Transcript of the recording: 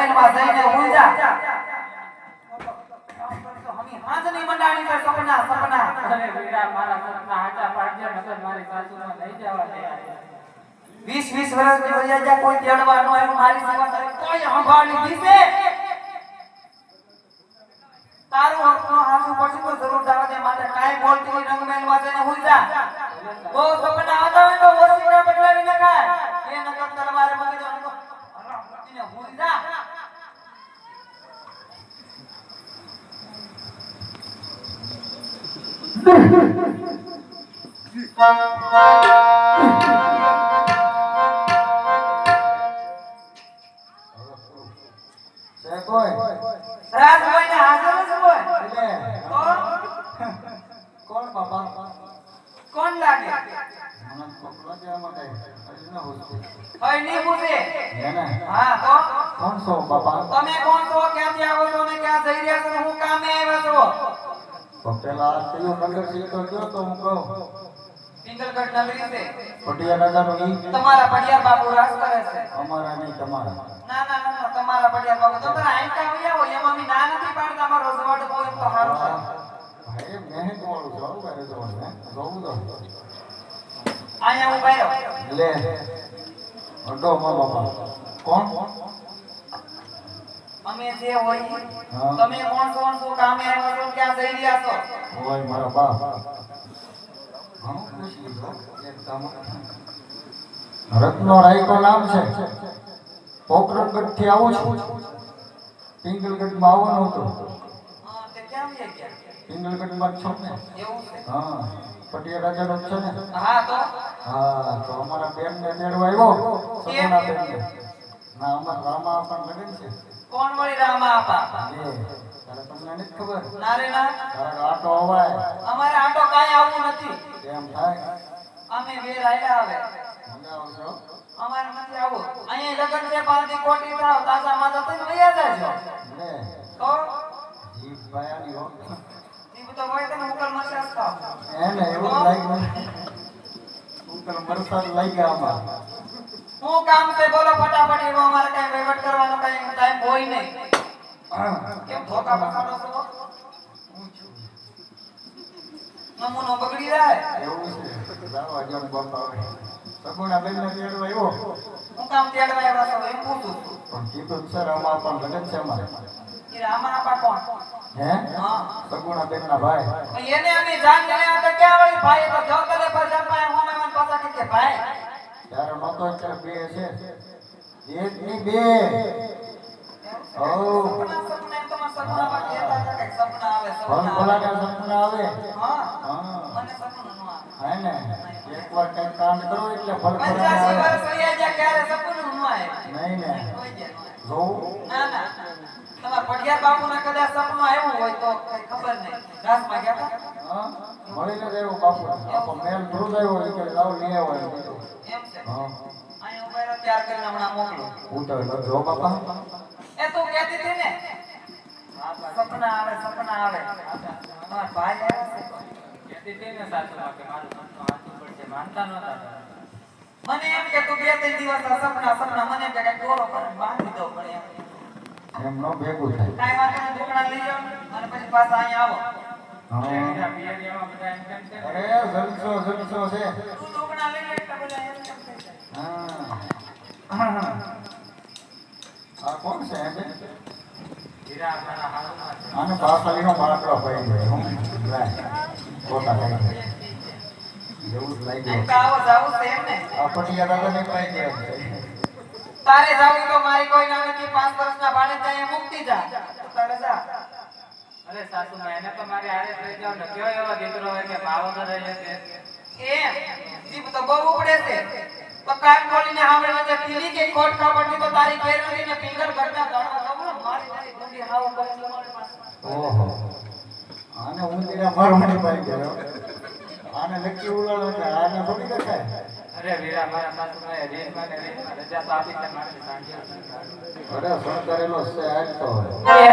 માટે માં જઈને ઊંઘ જા મંડાણી તો સપના સપના. અરે વીરા મારા સપના હાચા પાડજે નકર મારી સાસુમાં લઈ જવા દે વીસ વીસ વર્ષની વયા કોઈ તેડવા નો આવ્યું મારી સેવા તારી કોઈ સંભાળી દીશે તારું હકનો હાચું પડશે તો જરૂર જવા દે માટે કાંઈ બોલતી રંગમહેલમાં જઈને ઊંઘ જા બહુ સપના આવતા હોય તો ઓરસીના બદલાવી નખાય. એ નકર તલવારે મગજ અનુકો હરામ જા કોણ? બાપા? કોણ લાગે? મને પકડવા જવા માટે. હજી ન હોતું. હોય નહીં પૂછે હે ને? હા તો? કોણ છો બાપા? તમે કોણ છો? ક્યાંથી આવો છો ને ક્યાં જઈ રહ્યા છો? હું કામે આવ્યા છો. તો પેલા કયો નગર છે તો હું કહું. નગરી છે. પટિયા દાદાનો ઈ તમારા પડિયાર બાપુ રાજ કરે છે. અમારા નહીં તમારા. ના ના ના ના, તમારા પડિયાર બાપુ. તો તારા આંકા વયા હોય એમાં અમે ના નથી પાડતા અમારો રજવાડો કોઈ તો છે. ભાઈ મહેનત વાળું છે કરે જવાનું હે. જોવું તો અહીંયા હું બેઠો લે. અડો માં બાપા. કોણ? અમે જે હોય તમે કોણ છો શું કામે આવ્યા છો ક્યાં જઈ રહ્યા છો? હોય મારા બાપ. ઘણું પૂછી લીધું એકદમ રત્નો રાયકો નામ છે. પોકરણગઢથી આવું છું. પિંગલગઢમાં આવવાનું હતું. હા પિંગલગઢમાં છો ને? એવું છે? હા પટિયા રાજા નો છે ને? હા તો? હા તો અમારા બેન ને તેડવા આવ્યો. સોના બેન ને ના અમારા રામા પણ લગન છે. કોણ હોય રામા આપા? તમને નથી ખબર ના રે ના. આટો અવાય અમારે આટો કાંઈ આવવું નથી. એમ થાય અમે બે રાયલા આવે અમારે નથી આવું અહીંયા લગન છે પાલતી કોટી થાવ તાજા માજા થઈને વયા જાય લે તો? જીભ ભાયાની હો જીવ તો હોય તમે ઉકલ મસાજ ખાવ એને એવું લાગ્યું. ઉપર વરસાદ લાગ્યા આમાં. હું કામ છે બોલો ફટાફટ એવો અમારે કઈ વહીવટ કરવાનો કઈ ટાઈમ હોય નહીં. કેમ ધોકા પકડો છો? નમૂનો બગડી જાય. એવું છે. જાવા જણ બાપા સગુણા બેન ને તેડવા આવ્યો. હું કામ તેડવા આવ્યા છો એમ પૂછું પણ કીધું સર આમાં પણ લગન છે અમારે. કે રામા આપા કોણ? હે? હા. સગુણા બેન ના ભાઈ એને અમે જાણ ગયા તો ક્યાં વાળી ભાઈ તો જો કરે પર જપાય મન કે ભાઈ ત્યારે અત્યારે બે. છે એક ની? બે મને સપનું ન ગયા કદાચ સપનું આવ્યું હોય તો ખબર નહીં. ઘાસમાં ગયા હતા? હા મળીને જ આવ્યો બાપુ. આપો મેલ ધ્રુજ આવ્યો એ કે લાવ લઈ આવો એમ એમ છે. હા. અહીંયા ઊભા રહો, તૈયાર કરીને હમણાં મોકલો. ઉતાર જો બાપા. એ તું કહેતી હતી ને સપના આવે સપના આવે. તમારા ભાઈ આવ્યા કહેતી હતી ને સાસુમાં કે મારું મનનું હાથું માનતા નહોતા મને એમ કે તું બે ત્રણ દિવસ સપના સપના મને કે કઈ દોરો કરીને બાંધી દો પણ એમ. એમ નો ભેગું થાય. કાંઈ વાંધો નહીં ઢોકળા લઈ જાઓ અને પછી પાછા અહીંયા આવો. અરે જલસો જલસો છે લઈ આ કોણ છે એમ આને આને બાસળીનો બાળકડો પડી ગયો હું ખોટા થઈ જેવું જ લાગી એમ ગયું કે છે એમ ને? આ પટિયા દાદા ને પડી ગયો તારે જાવું તો મારી કોઈ ના? નથી પાંચ વર્ષના ભાડે જાય મુક્તિ જા તારે જા. અરે સાસુમાં એને તો મારી આડે થઈ લઈ જાઓ ને. કયો એવો દીકરો હોય કે ભાવનગર રહે છે એ જીભ તો બહુ ઉપડે છે. તો કાન ખોલીને હાવડે વચ્ચે પીલી કે ખોટ ખબરની તો તારી કેરળીને ફિંગર ભરતા ગાળવા ખબર મારી તારી ગુંડી હાવ બચી મારી પાસે. ઓહો. આને ઊંધીના મારવાની પાઈ ગયો. આને નક્કી ઉલાળો આને થોડી દેખાય? અરે વીરા મારા સાસુને કરેલો છે તો. એ